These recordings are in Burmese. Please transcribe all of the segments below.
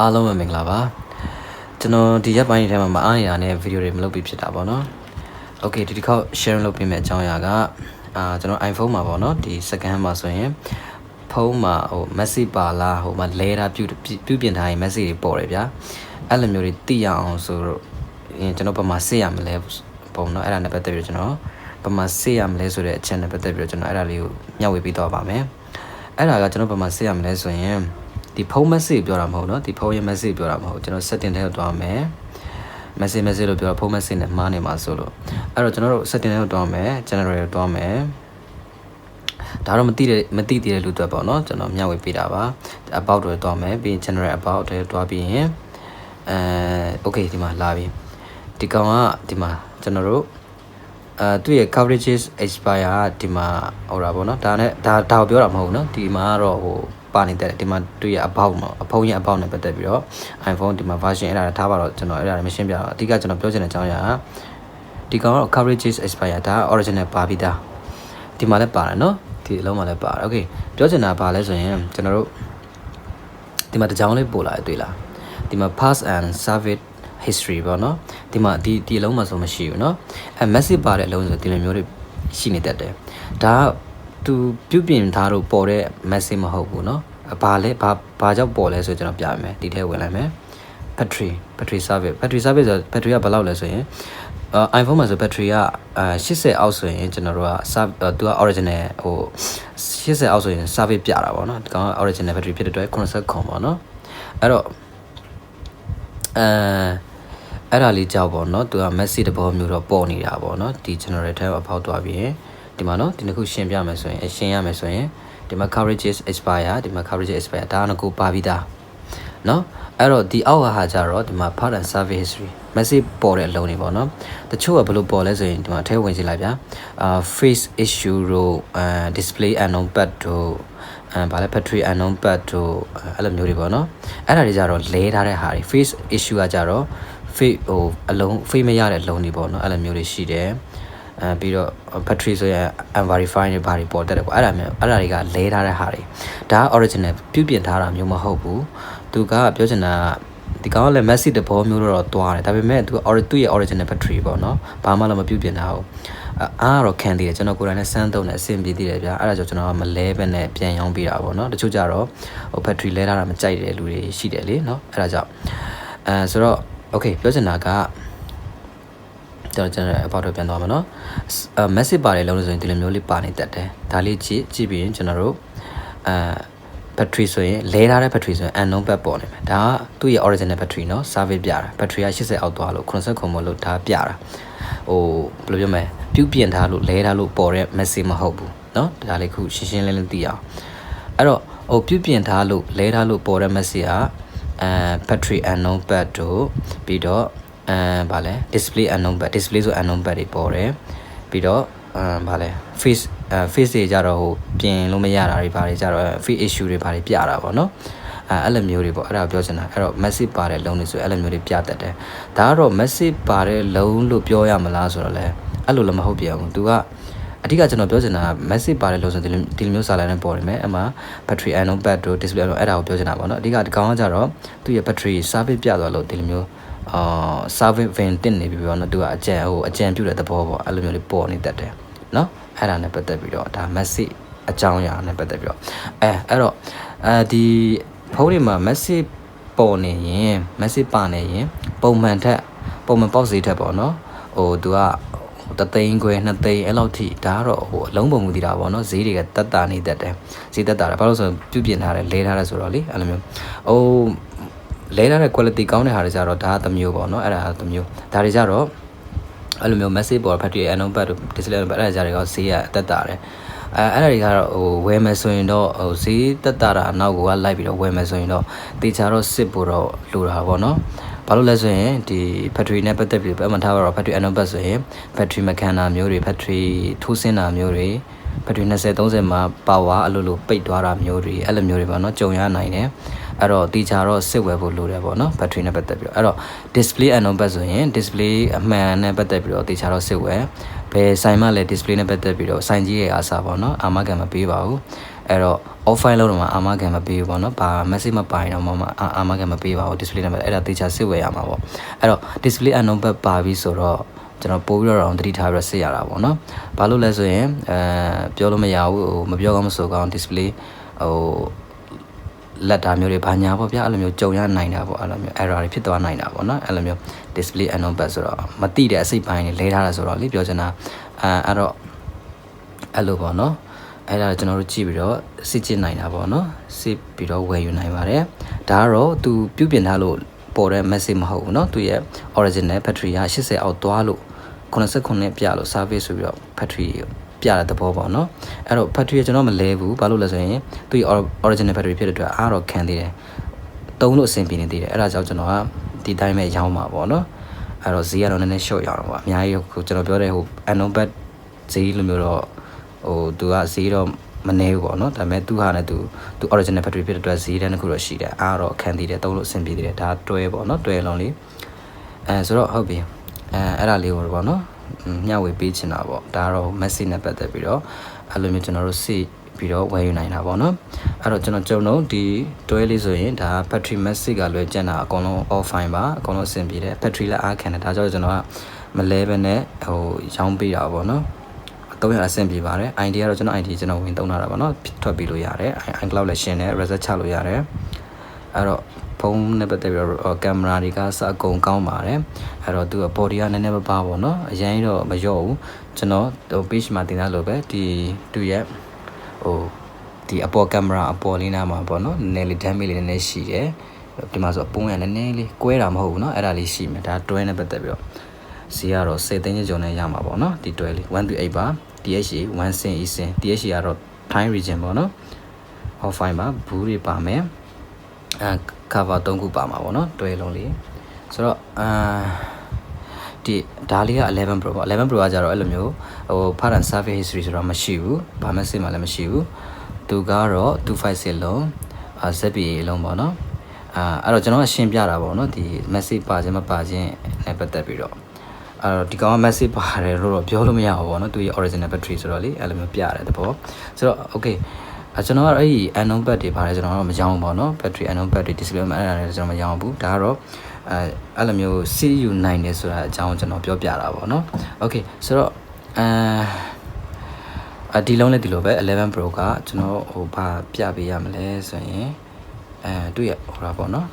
အားလုံးပဲမင်္ဂလာပါကျွန်တော်ဒီရက်ပိုင်းထဲမှာမအားရတဲ့ဗီဒီယိုတွေမလုပ်ပြီးဖြစ်တာပေါ့နော် Okay ဒီတစ်ခေါက် share လုပ်ပေးမယ့်အကြောင်းအရာကအာကျွန်တော် iPhone မှာပေါ့နော်ဒီ second မှာဆိုရင်ဖုန်းမှာဟို message ပါလားဟိုမှာလဲတာပြုပြုပြင်ထားရင် message တွေပေါ်တယ်ဗျာအဲ့လိုမျိုးတွေသိရအောင်ဆိုတော့ရင်ကျွန်တော်ဘာမှစစ်ရမလဲပုံနော်အဲ့ဒါနဲ့ပတ်သက်ပြီးကျွန်တော်ဘာမှစစ်ရမလဲဆိုတဲ့အချက်နဲ့ပတ်သက်ပြီးကျွန်တော်အဲ့ဒါလေးကိုမျှဝေပေးတော့ပါမယ်အဲ့ဒါကကျွန်တော်ဘာမှစစ်ရမလဲဆိုရင် ဒီဖုန်း message ပြောတာမဟုတ်เนาะဒီဖုန်းရဲ့ message ပြောတာမဟုတ်ကျွန်တော် setting ထဲကိုတွားမယ် message message လို့ပြောတာဖုန်း message နဲ့မှားနေမှာဆိုလို့အဲ့တော့ကျွန်တော်တို့ setting ထဲကိုတွားမယ် general ကိုတွားမယ်ဒါတော့မသိတဲ့မသိသေးတဲ့လူတွေပေါ့เนาะကျွန်တော်မျှဝေပေးတာပါ about တွေတွားမယ်ပြီးရင် general about တွေတွားပြီးရင်အဲ okay ဒီမှာလာပြီဒီကောင်ကဒီမှာကျွန်တော်တို့အဲသူ့ရဲ့ coverages expire ဒီမှာဟိုတာပေါ့နော်ဒါနဲ့ဒါဒါကိုပြောတာမဟုတ်ဘူးเนาะဒီမှာကတော့ဟို ပါနေတဲ့ဒီမှာသူ့ရဲ့ about မှာအဖုံးရဲ့ about နဲ့ပတ်သက်ပြီးတော့ iPhone ဒီမှာ version အဲ့ဒါထားပါတော့ကျွန်တော်အဲ့ဒါမရှင်းပြတော့အဓိကကျွန်တော်ပြောချင်တဲ့အကြောင်းအရာဒီကောင်ကတော့ coverages expire ဒါ original ပါပြီးသားဒီမှာလည်းပါတယ်เนาะဒီအလုံးမှာလည်းပါတယ် okay ပြောချင်တာပါလဲဆိုရင်ကျွန်တော်တို့ဒီမှာတစ်ကြောင်းလေးပို့လာတွေ့လားဒီမှာ pass and service history ပေါ့နော်ဒီမှာဒီဒီအလုံးမှာဆိုမရှိဘူးเนาะအဲ message ပါတဲ့အလုံးဆိုဒီလိုမျိုးတွေရှိနေတတ်တယ်ဒါကသူပြုပြင်ထားလို့ပေါ်တဲ့ message မဟုတ်ဘူးเนาะ ဘာလဲဘာဘာကြောင့်ပေါ်လဲဆိုကျွန်တော်ပြမယ်ဒီထဲဝင်လိုက်မယ် battery battery service battery service ဆို battery ကဘယ်လောက်လဲဆိုရင်အာ iPhone မှာဆို battery ကအာ80အောက်ဆိုရင်ကျွန်တော်တို့က serve သူက original ဟို80အောက်ဆိုရင် service ပြတာပေါ့နော်ဒီကောင်က original battery ဖြစ်တဲ့အတွက်80ခွန်ပေါ့နော်အဲ့တော့အဲအဲ့ဒါလေးကြောက်ပေါ့နော်သူက message တဘောမျိုးတော့ပေါ်နေတာပေါ့နော်ဒီ general ထဲမှာဖောက်သွားပြီးရင်ဒီမှာနော်ဒီနှစ်ခုရှင်းပြမယ်ဆိုရင်အရှင်းရမယ်ဆိုရင် ဒီမှာ coverages expire ဒီမှာ coverages expire ဒါကငါကိုပါပြီးသားเนาะအဲ့တော့ဒီအောက်ဟာကြတော့ဒီမှာ part and service history message ပေါ်တဲ့အလုံးတွေပေါ့နော်တချို့ကဘယ်လိုပေါ်လဲဆိုရင်ဒီမှာအထဲဝင်ကြည့်လိုက်ဗျာအာ face issue တို့အာ display unknown pad တို့အဲဗာလဲ battery unknown pad တို့အဲ့လိုမျိုးတွေပေါ့နော်အဲ့ဒါတွေကြတော့လဲထားတဲ့ဟာတွေ face issue ကကြတော့ face ဟိုအလုံး face မရတဲ့အလုံးတွေပေါ့နော်အဲ့လိုမျိုးတွေရှိတယ် အဲပြီးတော့ battery ဆိုရင် unverify တွေဘာတွေပေါ်တက်တယ်ပေါ့အဲ့ဒါမျိုးအဲ့ဒါတွေကလဲထားတဲ့ဟာတွေဒါက original ပြုပြင်ထားတာမျိုးမဟုတ်ဘူးသူကပြောချင်တာဒီကောင်ကလည်း Messi တဘောမျိုးတော့တွားတယ်ဒါပေမဲ့သူကသူ့ရဲ့ original battery ပေါ့နော်ဘာမှလည်းမပြုပြင်တာဟုတ်အားကတော့ခံသေးတယ်ကျွန်တော်ကိုယ်တိုင်နဲ့စမ်းသုံးတယ်အဆင်ပြေသေးတယ်ဗျာအဲ့ဒါကြောင့်ကျွန်တော်ကမလဲပဲနဲ့ပြန်ရောင်းပေးတာပေါ့နော်တချို့ကြတော့ဟို battery လဲထားတာမကြိုက်တဲ့လူတွေရှိတယ်လေနော်အဲ့ဒါကြောင့်အဲဆိုတော့ okay ပြောချင်တာက ကျွန်တော်ကျွန်တော်အပေါတော့ပြန်သွားမှာနော်အဲ message ပါတယ်လုံးလို့ဆိုရင်ဒီလိုမျိုးလေးပါနေတတ်တယ်ဒါလေးကြည့်ကြည့်ပြီးရင်ကျွန်တော်တို့အဲ battery ဆိုရင်လဲထားတဲ့ battery ဆိုရင် unknown back ပေါ်နေမယ်ဒါကသူ့ရဲ့ original battery เนาะ service ပြတာ battery က80အောက်သွားလို့80ခုမလို့ဒါပြတာဟိုဘယ်လိုပြောမလဲပြုပြင်ထားလို့လဲထားလို့ပေါ်တဲ့ message မဟုတ်ဘူးเนาะဒါလေးခုရှင်းရှင်းလင်းလင်းသိအောင်အဲ့တော့ဟိုပြုပြင်ထားလို့လဲထားလို့ပေါ်တဲ့ message ကအဲ battery unknown back တို့ပြီးတော့ အဲဗာလဲ display unknown back display ဆို unknown back တွေပေါ်တယ်ပြီးတော့အဲဗာလဲ face အဲ face တွေကြတော့ဟိုပြင်လို့မရတာတွေဘာတွေကြတော့ face issue တွေဘာတွေပြတာပေါ့နော်အဲအဲ့လိုမျိုးတွေပေါ့အဲ့ဒါပြောချင်တာအဲ့တော့ message ပါတဲ့လုံးတွေဆိုအဲ့လိုမျိုးတွေပြတတ်တယ်ဒါကတော့ message ပါတဲ့လုံးလို့ပြောရမလားဆိုတော့လဲအဲ့လိုလည်းမဟုတ်ပြန်ဘူး तू ကအဓိကကျွန်တော်ပြောချင်တာ message ပါတယ်လို့ဆိုဒီလိုဒီလိုမျိုးစာလိုင်းနဲ့ပေါ်နေမယ်အမှ battery unknown pad တို့ display တို့အဲ့ဒါကိုပြောချင်တာပေါ့နော်အဓိကဒီကောင်ကကြတော့သူ့ရဲ့ battery service ပြသွားလို့ဒီလိုမျိုး အာ service van တင်နေပြီပေါ့နော်သူကအကြံဟိုအကြံပြုတဲ့သဘောပေါ့အဲ့လိုမျိုးလေးပေါ်နေတတ်တယ်နော်အဲ့ဒါနဲ့ပတ်သက်ပြီးတော့ဒါ message အကြောင်းအရာနဲ့ပတ်သက်ပြီးတော့အဲအဲ့တော့အဲဒီဖုန်းတွေမှာ message ပေါ်နေရင် message ပါနေရင်ပုံမှန်ထက်ပုံမှန်ပေါက်စီထက်ပေါ့နော်ဟိုသူကတသိန်းခွဲနှစ်သိန်းအဲ့လောက်ထိဒါကတော့ဟိုအလုံးပုံမူတည်တာပေါ့နော်ဈေးတွေကတက်တာနေတတ်တယ်ဈေးတက်တာတယ်ဘာလို့ဆိုပြုပြင်ထားတယ်လဲထားတယ်ဆိုတော့လေအဲ့လိုမျိုးဟို လဲထားတဲ့ quality ကောင်းတဲ့ဟာတွေကြတော့ဒါကတစ်မျိုးပေါ့နော်အဲ့ဒါကတစ်မျိုးဒါတွေကြတော့အဲ့လိုမျိုး message ပေါ် battery unknown pad display အဲ့ဒါကြတွေတော့ဈေးကတက်တာတယ်အဲအဲ့ဒါတွေကတော့ဟိုဝယ်မယ်ဆိုရင်တော့ဟိုဈေးတက်တာတာအနောက်ကလိုက်ပြီးတော့ဝယ်မယ်ဆိုရင်တော့တေချာတော့စစ်ဖို့တော့လိုတာပေါ့နော်ဘာလို့လဲဆိုရင်ဒီ battery နဲ့ပတ်သက်ပြီးပဲမှထားပါတော့ battery unknown ဆိုရင် battery မခံတာမျိုးတွေ battery ထိုးဆင်းတာမျိုးတွေ battery 20 30မှာ power အလိုလိုပိတ်သွားတာမျိုးတွေအဲ့လိုမျိုးတွေပေါ့နော်ကြုံရနိုင်တယ်အဲ့တော့တီချာတော့စစ်ဝယ်ဖို့လိုတယ်ပေါ့နော် battery နဲ့ပတ်သက်ပြီးတော့အဲ့တော့ display unknown ဆိုရင် display အမှန်နဲ့ပတ်သက်ပြီးတော့တီချာတော့စစ်ဝယ်ဘယ်ဆိုင်မှလည်း display နဲ့ပတ်သက်ပြီးတော့ဆိုင်ကြီးရဲ့အားစားပေါ့နော်အာမခံမပေးပါဘူးအဲ့တော့ offline လောက်တော့မှအာမခံမပေးဘူးပေါ့နော်ဘာ message မပါရင်တော့မှအာအာမခံမပေးပါဘူး display number အဲ့ဒါတေချာစစ်ဝယ်ရမှာပေါ့အဲ့တော့ display and number ပါပြီဆိုတော့ ကျွန်တော်ပို့ပြီးတော့အောင်တတိထားပြီးတော့စစ်ရတာပေါ့နော်ဘာလို့လဲဆိုရင်အဲပြောလို့မရဘူးဟိုမပြောကောင်းမဆိုကောင်း display ဟိုလက်တာမျိုးတွေဘာညာပေါ့ဗျာအဲ့လိုမျိုးကြုံရနိုင်တာပေါ့အဲ့လိုမျိုး error တွေဖြစ်သွားနိုင်တာပေါ့နော်အဲ့လိုမျိုး display and number ဆိုတော့မတိတဲ့အစိတ်ပိုင်းတွေလဲထားတာဆိုတော့လေပြောချင်တာအဲအဲ့တော့အဲ့လိုပေါ့နော်အဲ့ဒါကျွန်တော်တို့ကြည့်ပြီးတော့စစ်ကျင်နိုင်တာပေါ့နော်စစ်ပြီးတော့ဝယ်ယူနိုင်ပါတယ်ဒါကတော့သူပြုပြင်ထားလို့ပေါ်တဲ့ message မဟုတ်ဘူးเนาะသူရဲ့ original battery က80အောက်သွားလို့ 89ပြလို့ service ဆိုပြီးတော့ factory ပြတဲ့သဘောပေါ့နော်အဲ့တော့ factory ကကျွန်တော်မလဲဘူးဘာလို့လဲဆိုရင်သူ့ original factory ဖြစ်တဲ့အတွက်အားတော့ခံသေးတယ်တုံးလို့အဆင်ပြေနေသေးတယ်အဲ့ဒါကြောင့်ကျွန်တော်ကဒီတိုင်းပဲရောင်းပါပေါ့နော်အဲ့တော့ဈေးကတော့နည်းနည်း short ရအောင်ပါအများကြီးကိုကျွန်တော်ပြောတဲ့ဟို unknown bat ဈေးလိုမျိုးတော့ဟိုသူကဈေးတော့မနေဘူးပေါ့နော်ဒါပေမဲ့သူဟာလည်းသူသူ original factory ဖြစ်တဲ့အတွက်ဈေးတန်းတစ်ခုတော့ရှိတယ်အားတော့ခံသေးတယ်တုံးလို့အဆင်ပြေသေးတယ်ဒါတွဲပေါ့နော်တွဲလုံးလေးအဲဆိုတော့ဟုတ်ပြီ အဲအဲ့ဒါလေးပေါ့နော်မျှဝေပေးချင်တာပေါ့ဒါကတော့ message နဲ့ပတ်သက်ပြီးတော့အဲ့လိုမျိုးကျွန်တော်တို့စိပြီးတော့ဝယ်ယူနိုင်တာပေါ့နော်အဲ့တော့ကျွန်တော်ကြုံတော့ဒီတွဲလေးဆိုရင်ဒါ battery message ကလွယ်ကျန်တာအကုန်လုံး offline ပါအကုန်လုံးအဆင်ပြေတယ် battery လည်းအားခံတယ်ဒါကြောင့်ကျွန်တော်ကမလဲပဲနဲ့ဟိုရောင်းပေးတာပေါ့နော်300အဆင့်ပြေပါတယ် ID ကတော့ကျွန်တော် ID ကျွန်တော်ဝင်သုံးတာပါเนาะထွက်ပြီးလို့ရတယ် iCloud လည်းရှင်းတယ် reset ချလို့ရတယ်အဲ့တော့ ဖုန်းနဲ့ပတ်သက်ပြီးတော့ကင်မရာတွေကစအကုန်ကောင်းပါတယ်အဲ့တော့သူက body ကနည်းနည်းပါးပါပေါ့เนาะအရင်တော့မလျော့ဘူးကျွန်တော်ဟို page မှာတင်ထားလို့ပဲဒီသူရဲ့ဟိုဒီအပေါ်ကင်မရာအပေါ်လေးနားမှာပေါ့เนาะနည်းနည်းလေး damage လေးနည်းနည်းရှိတယ်ဒီမှာဆိုအပုံးရနည်းနည်းလေးကွဲတာမဟုတ်ဘူးเนาะအဲ့ဒါလေးရှိမယ်ဒါတွဲနဲ့ပတ်သက်ပြီးတော့ဈေးကတော့10သိန်းကျော်နဲ့ရမှာပေါ့เนาะဒီတွဲလေး128ပါ DHA 1 sin e sin DHA ကတော့ Thai region ပေါ့နော် off fine ပါဘူးတွေပါမယ်အဲ cover 3ခုပါမှာပေါ့နော်တွဲလုံးလေးဆိုတော့အာဒီဒါလေးက11 Pro ပေါ့11 Pro ကကြတော့အဲ့လိုမျိုးဟို part and survey history ဆိုတော့မရှိဘူးဘာမှစစ်မှလည်းမရှိဘူးသူကတော့256လုံးအာ ZPA လုံးပေါ့နော်အာအဲ့တော့ကျွန်တော်ကရှင်းပြတာပေါ့နော်ဒီ message ပါခြင်းမပါခြင်းနဲ့ပတ်သက်ပြီးတော့အဲ့တော့ဒီကောင်က message ပါတယ်လို့တော့ပြောလို့မရဘူးပေါ့နော်သူရဲ့ original battery ဆိုတော့လေအဲ့လိုမျိုးပြရတယ်တဘောဆိုတော့ okay အကျွန်တော်ကအဲ့ဒီ unknown bat တွေပါတယ်ကျွန်တော်တော့မရောင်းဘူးပေါ့နော် battery unknown bat တွေ display မှာအဲ့ဒါလည်းကျွန်တော်မရောင်းဘူးဒါကတော့အဲအဲ့လိုမျိုး CU နိုင်တယ်ဆိုတာအကြောင်းကျွန်တော်ပြောပြတာပေါ့နော် okay ဆိုတော့အဲအဒီလုံးလည်းဒီလိုပဲ11 Pro ကကျွန်တော်ဟိုဘာပြပေးရမလဲဆိုရင်အဲတွေ့ရဟိုတာပေါ့နော်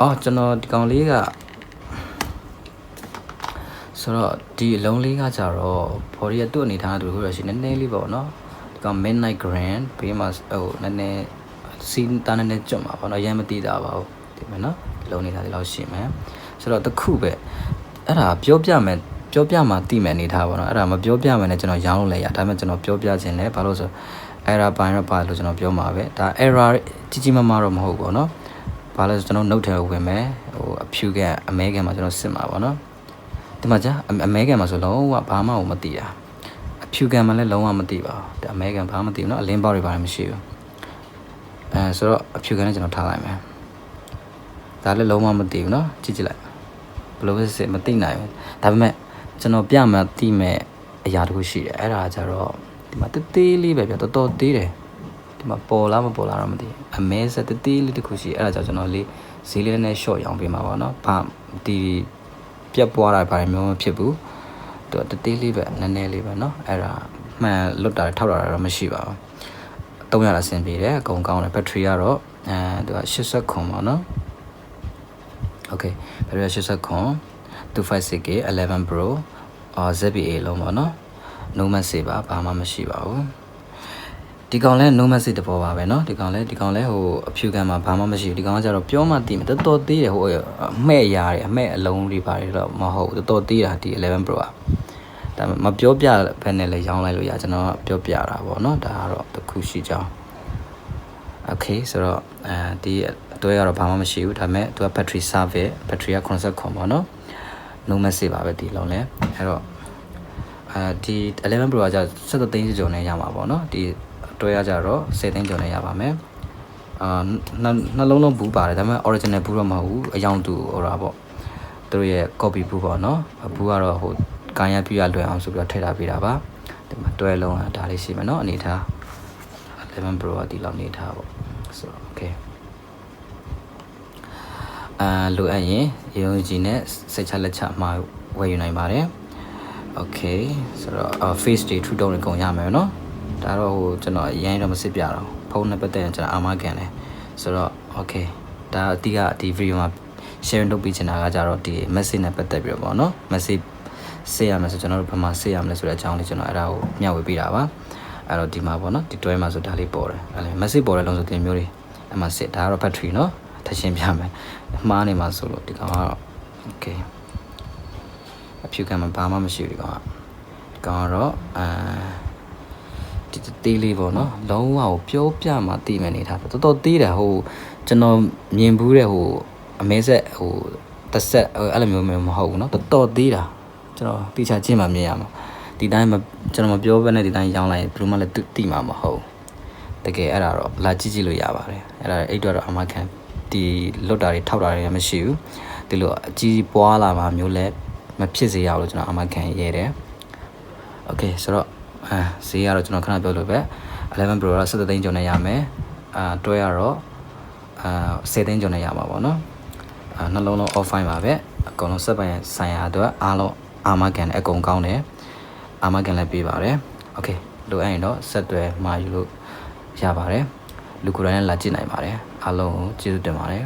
အော်ကျွန်တော်ဒီကောင်လေးကဆိုတော့ဒီအလုံးလေးကကြတော့ body ကသူ့အနေထားတူလို့ရှိနေနည်းနည်းလေးပေါ့နော်ဒီ က midnight grand ဘေးမှာဟိုနည်းနည်းစီးတာနည်းနည်းကျွတ်မှာပေါ့နော်ရမ်းမသိတာပါဘူးဒီမှာနော်လုံးနေတာဒီလောက်ရှိမယ်ဆိုတော့တခုပဲအဲ့ဒါပြောပြမယ်ပြောပြမှသိမယ်အနေထားပေါ့နော်အဲ့ဒါမပြောပြမယ်နဲ့ကျွန်တော်ရောင်းလို့လည်းရဒါပေမဲ့ကျွန်တော်ပြောပြခြင်းလည်းဘာလို့ဆို error ပိုင်းတော့ပါလို့ကျွန်တော်ပြောမှာပဲဒါ error ကြီးကြီးမားမားတော့မဟုတ်ပေါ့နော်ဘာလို့ဆိုကျွန်တော် note ထဲဝင်မယ်ဟိုအဖြူကအမဲကန်မှာကျွန်တော်စစ်မှာပေါ့နော်ဒီမှာကြာအမဲကန်မှာဆိုလုံးဝဘာမှမသိတာ ဖြူကန်မှာလည်းလုံးဝမသိပါဘူးဒါအမဲကန်ဘာမှမသိဘူးเนาะအလင်းပေါက်တွေဘာမှမရှိဘူးအဲဆိုတော့အဖြူကန်နဲ့ကျွန်တော်ထားလိုက်မယ်ဒါလည်းလုံးဝမသိဘူးเนาะကြည့်ကြည့်လိုက်ဘယ်လိုပဲစစ်မသိနိုင်ဘူးဒါပေမဲ့ကျွန်တော်ပြမှသိမဲ့အရာတခုရှိတယ်အဲ့ဒါကြတော့ဒီမှာတေးသေးလေးပဲပြတော်တော်သေးတယ်ဒီမှာပေါ်လားမပေါ်လားတော့မသိအမဲဆက်တေးသေးလေးတခုရှိအဲ့ဒါကြောင့်ကျွန်တော်လေးဈေးလေးနဲ့ short ရောင်းပေးမှာပါเนาะဘာဒီပြက်ပွားတာဘာမျိုးမဖြစ်ဘူး သူတသေးလေးပဲနည်းနည်းလေးပဲเนาะအဲ့ဒါမှန်လွတ်တာထောက်တာတော့မရှိပါဘူး300အဆင်ပြေတယ်အကုန်ကောင်းတယ်ဘက်ထရီကတော့အဲသူက80ခွန်ပါเนาะ okay ဘက်ထရီ80ခွန် 256K 11 Pro အာ ZBA လုံးပါเนาะ no message ပါဘာမှမရှိပါဘူး ဒီကောင်လဲ no message တပေါ်ပါပဲเนาะဒီကောင်လဲဒီကောင်လဲဟိုအဖြူခံမှာဘာမှမရှိဘူးဒီကောင်ကကျတော့ပြောမှတည်မယ်တော်တော်သေးတယ်ဟိုအမဲ့ရာတွေအမဲ့အလုံးတွေပါတယ်တော့မဟုတ်ဘူးတော်တော်သေးတာဒီ11 Pro อ่ะဒါမပြောပြဘဲနဲ့လဲရောင်းလိုက်လို့ရကျွန်တော်ပြောပြတာပေါ့เนาะဒါကတော့တစ်ခုရှိကြောင်း okay ဆိုတော့အဲဒီအတွဲကတော့ဘာမှမရှိဘူးဒါပေမဲ့သူက battery service battery က80ခွန်ပေါ့เนาะ no message ပါပဲဒီလုံးလဲအဲ့တော့အဲဒီ11 Pro ကကြာ17သိန်းကျော်နဲ့ရမှာပေါ့နော်ဒီ တွဲရကြတော့10သိန်းကျော်နဲ့ရပါမယ်အာနှလုံးလုံးဘူးပါတယ်ဒါပေမဲ့ original ဘူးတော့မဟုတ်ဘူးအယောင်တူဟိုတာပေါ့သူတို့ရဲ့ copy ဘူးပေါ့နော်ဘူးကတော့ဟိုကိုင်းရပြရလွယ်အောင်ဆိုပြီးတော့ထည့်ထားပေးတာပါဒီမှာတွဲလုံးကဒါလေးရှိမယ်နော်အနေထား11 Pro ကဒီလောက်နေထားပေါ့ဆိုတော့ okay အာလိုအပ်ရင်ရုံကြီးနဲ့စိတ်ချလက်ချမှာဝယ်ယူနိုင်ပါတယ် okay ဆိုတော့အာ face day true tone ကိုရမယ်နော် ဒါတော့ဟိုကျွန်တော်အရင်တော့မစစ်ပြတော့ဖုန်းနဲ့ပတ်သက်ရင်ကျွန်တော်အာမခံတယ်ဆိုတော့ okay ဒါအတိကဒီ video မှာ share လုပ်ပေးချင်တာကကြတော့ဒီ message နဲ့ပတ်သက်ပြီးတော့ပေါ့နော် message ဆေးရမယ်ဆိုကျွန်တော်တို့ဘာမှဆေးရမလဲဆိုတဲ့အကြောင်းလေးကျွန်တော်အဲ့ဒါကိုမျှဝေပေးတာပါအဲ့တော့ဒီမှာပေါ့နော်ဒီတွဲမှာဆိုဒါလေးပေါ်တယ်အဲ့လေ message ပေါ်တဲ့လုံးဆိုတင်မျိုးတွေအဲ့မှာစစ်ဒါကတော့ battery နော်ထပ်ရှင်းပြမယ်မှားနေမှာဆိုလို့ဒီကောင်ကတော့ okay အဖြူကံမှာဘာမှမရှိဘူးဒီကောင်ကဒီကောင်ကတော့အာ သေးလေးပေါ့နော်လုံးဝကိုပြောပြမှသိမယ်နေတာတော်တော်သေးတာဟိုကျွန်တော်မြင်ဘူးတဲ့ဟိုအမဲဆက်ဟိုတစ်ဆက်အဲ့လိုမျိုးမျိုးမဟုတ်ဘူးနော်တော်တော်သေးတာကျွန်တော်တိကျချင်းမှမြင်ရမှာဒီတိုင်းကျွန်တော်မပြောဘဲနဲ့ဒီတိုင်းရောင်းလိုက်ဘယ်လိုမှလည်းသိမှာမဟုတ်တကယ်အဲ့ဒါတော့လာကြည့်ကြည့်လို့ရပါတယ်အဲ့ဒါအဲ့တော့အမခံဒီလွတ်တာတွေထောက်တာတွေမရှိဘူးဒီလိုအကြီးပွားလာမှာမျိုးလည်းမဖြစ်စေရဘူးလို့ကျွန်တော်အမခံရဲတယ် okay ဆိုတော့ အဲဈေးကတော့ကျွန်တော်ခဏပြောလို့ပဲ11 Pro ကတော့17သိန်းကျော်နဲ့ရမယ်အာတွဲကတော့အာ10သိန်းကျော်နဲ့ရမှာပေါ့နော်အာနှလုံးလုံး offline ပါပဲအကုန်လုံးစက်ပိုင်ဆိုင်ရာအတွက်အားလုံးအာမကန်အကုန်ကောင်းတယ်အာမကန်လည်းပေးပါတယ်โอเคလိုအပ်ရင်တော့ဆက်သွယ်မှာယူလို့ရပါတယ်လူကိုယ်တိုင်လည်းလာကြည့်နိုင်ပါတယ်အားလုံးကိုကျေးဇူးတင်ပါတယ်